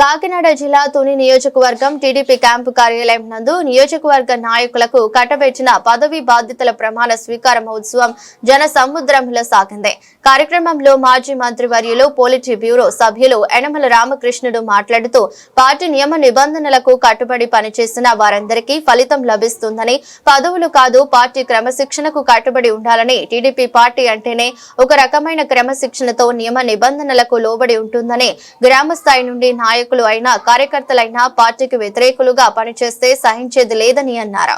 కాకినాడ జిల్లా తుని నియోజకవర్గం TDP camp కార్యాలయం నందు నియోజకవర్గ నాయకులకు కట్టబెట్టిన పదవి బాధ్యతల ప్రమాణ స్వీకార మహోత్సవం జన సముద్రంలో సాగింది. కార్యక్రమంలో మాజీ మంత్రి వర్యులు పోలిటీ బ్యూరో సభ్యులు యనమల రామకృష్ణుడు మాట్లాడుతూ పార్టీ నియమ నిబంధనలకు కట్టుబడి పనిచేసిన వారందరికీ ఫలితం లభిస్తుందని పదవులు కాదు పార్టీ క్రమశిక్షణకు కట్టుబడి ఉండాలని టీడీపీ పార్టీ అంటేనే ఒక రకమైన క్రమశిక్షణతో నియమ నిబంధనలకు లోబడి ఉంటుందని గ్రామ స్థాయి నుండి నాయకులు అయినా కార్యకర్తలైనా పార్టీకి వ్యతిరేకులుగా పనిచేస్తే సహించేది లేదని అన్నారు?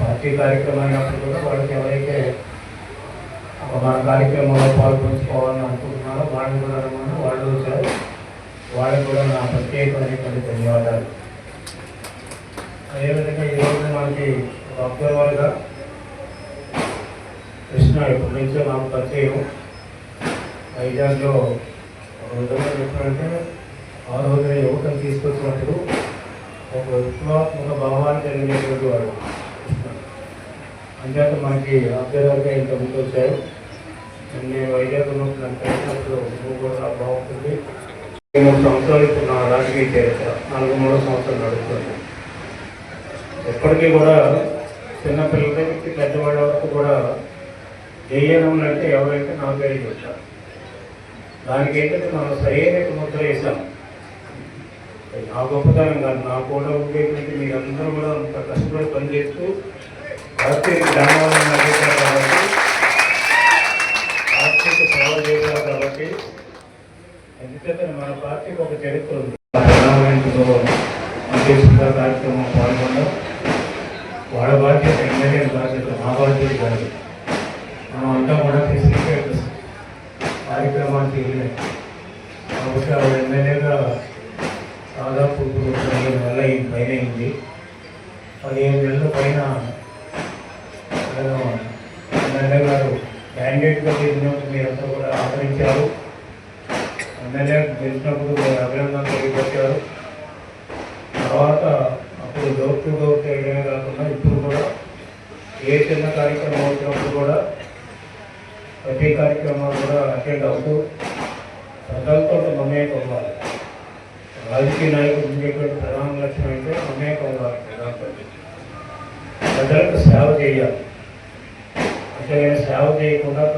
పార్టీ కార్యక్రమం అయినప్పుడు కూడా వాళ్ళకి ఎవరైతే మన కార్యక్రమంలో పాల్పంచుకోవాలని అనుకుంటున్నారో వాళ్ళని కూడా వాళ్ళు వచ్చారు. వాళ్ళకి కూడా నా ప్రత్యేకమైనటువంటి ధన్యవాదాలు. అదేవిధంగా ఈరోజు మనకి ఒక అబ్జర్వర్గా కృష్ణ ఇప్పటి నుంచో నాకు పరిచయం. వైజాగ్లో ఒక విధంగా చెప్పాలంటే ఆ రోజున యువకులు తీసుకొచ్చినప్పుడు ఒక విప్లవాత్మక భావాన్ని కలిగినటువంటి వాడు అంచేత మనకి అభ్యర్థులుగా ఇంత ముందు వచ్చారు. నేను వైజాగ్ ఉన్నప్పుడు నాకు కలిసినప్పుడు నువ్వు కూడా బాగుంటుంది మూడు సంవత్సరాలు ఇప్పుడు నా రాజకీయ చరిత్ర నాలుగు మూడో సంవత్సరాలు నడుస్తుంది. ఎప్పటికీ కూడా చిన్నపిల్లల నుంచి పెద్దవాళ్ళ వరకు కూడా జేఎన్ఎం అంటే ఎవరైతే నాకు పేరు దానికి ఏంటంటే మనం సరైన ముద్ర వేసాం నా గొప్పతనం కాదు నా కూడా ఉండేటువంటి మీరందరూ కూడా అంత కష్టపడి పనిచేస్తూ ఆర్థిక గ్రామాలను నడిపారు కాబట్టి ఆర్థిక సేవ చేశారు కాబట్టి ఎందుకంటే మన పార్టీకి ఒక చరిత్ర ఉంది. పార్లమెంటులో కార్యక్రమం పాల్గొనడం వాళ్ళ బాధ్యత ఎమ్మెల్యే బాధ్యత మా బాధ్యత కాదు. మనం అంతా కూడా కార్యక్రమానికి వెళ్ళినాయి కాబట్టి ఆవిడ ఎమ్మెల్యేగా దాదాపు ఇప్పుడు పదిహేను నెలల పైన అయింది. పదిహేను నెలల పైన ఎమ్మెల్యే గారు క్యాండిడేట్గా చేసినప్పుడు మీరంతా కూడా ఆదరించారు. ఎమ్మెల్యే గెలిచినప్పుడు మీరు అభినందనలు తెలియపరిచారు. తర్వాత అప్పుడు డోర్ టు డోర్ చేయడమే కాకుండా ఇప్పుడు కూడా ఏ చిన్న కార్యక్రమం ప్రతి కార్యక్రమాలు కూడా అటెండ్ అవుతూ ప్రజలతో మమేకం అవ్వాలి రాజకీయ నాయకులు ఉండేటువంటి ప్రధాన లక్ష్యం అయితే మమేకం అవ్వాలి ప్రజలతో ప్రజలకు సేవ చేయాలి అంటే సేవ చేయకుండా